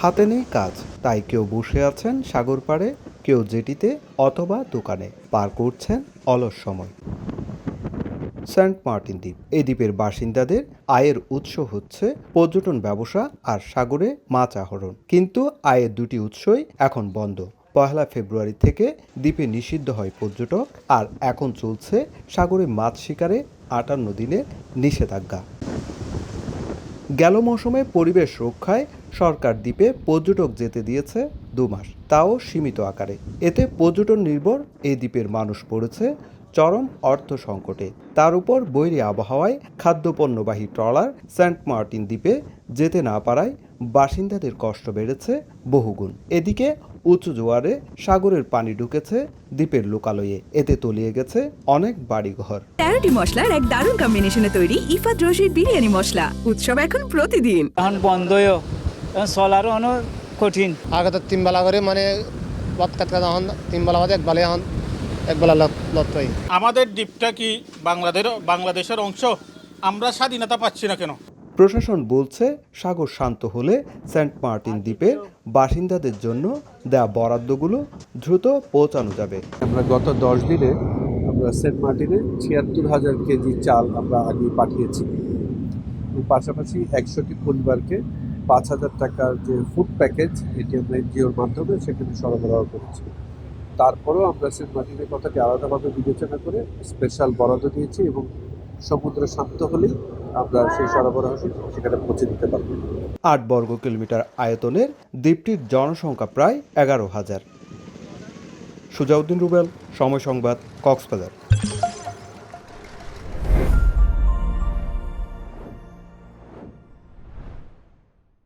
হাতে নেই কাজ, তাই কেউ বসে আছেন সাগর পাড়ে, কেউ জেটিতে অথবা দোকানে। পার করছেন অলস সময়। সেন্ট মার্টিন দ্বীপ এই দ্বীপের বাসিন্দাদের আয়ের উৎস হচ্ছে পর্যটন ব্যবসা আর সাগরে মাছ আহরণ। কিন্তু আয়ের দুটি উৎসই এখন বন্ধ। পয়লা ফেব্রুয়ারি থেকে দ্বীপে নিষিদ্ধ হয় পর্যটক, আর এখন চলছে সাগরে মাছ শিকারে আটান্ন দিনের নিষেধাজ্ঞা। গেল মৌসুমে পরিবেশ রক্ষায় সরকার দ্বীপে পর্যটক যেতে দিয়েছে দু মাস। তাও সীমিত আকারে। এতে পর্যটন নির্ভর এই দ্বীপের মানুষ পড়েছে চরম অর্থ সংকটে। তার উপর বৈরী আবহাওয়ায় খাদ্যপণ্যবাহী ট্রলার সেন্ট মার্টিন দ্বীপে যেতে না পারায় বাসিন্দাদের কষ্ট বেড়েছে বহুগুণ। এদিকে উঁচু জোয়ারে সাগরের পানি ঢুকেছে দ্বীপের লোকালয়ে। এতে তলিয়ে গেছে অনেক বাড়িঘর। তেরোটি মশলার এক দারুণ কম্বিনেশনে তৈরি ইফাত রশির বিরিয়ানি মশলা। উৎসব এখন প্রতিদিন। এখন বন্ধই এখন চলারও অনেক কঠিন। আগে তো তিন বেলা করে মানে ভাত হন তিন বেলা বাদে এক বেলা হন এক বেলা লত আমাদের দ্বীপটা কি বাংলাদেশ বাংলাদেশের অংশ? আমরা স্বাধীনতা পাচ্ছি না কেন? প্রশাসন বলছে সাগর শান্ত হলে সেন্ট মার্টিন দ্বীপের বাসিন্দাদের জন্য দেয়া বরাদ্দগুলো দ্রুত পৌঁছানো যাবে। আমরা গত দশ দিনে আমরা সেন্ট মার্টিনে ছিয়াত্তর হাজার কেজি চাল আমরা আগে পাঠিয়েছি। পাশাপাশি একশোটি পরিবারকে পাঁচ হাজার টাকার যে ফুড প্যাকেজ এটি আমরা এনজিওর মাধ্যমে সেখানে সরবরাহ করেছি। তারপরেও আমরা সেন্ট মার্টিনের কথাটি আলাদাভাবে বিবেচনা করে স্পেশাল বরাদ্দ দিয়েছি এবং সমুদ্র শান্ত হলেই আমরা সেই সরবরাহ সেখানে পৌঁছে দিতে পারবে। আট বর্গ কিলোমিটার আয়তনের দ্বীপটির জনসংখ্যা প্রায় এগারো হাজার। সুজাউদ্দিন রুবেল, সময় সংবাদ, কক্সবাজার।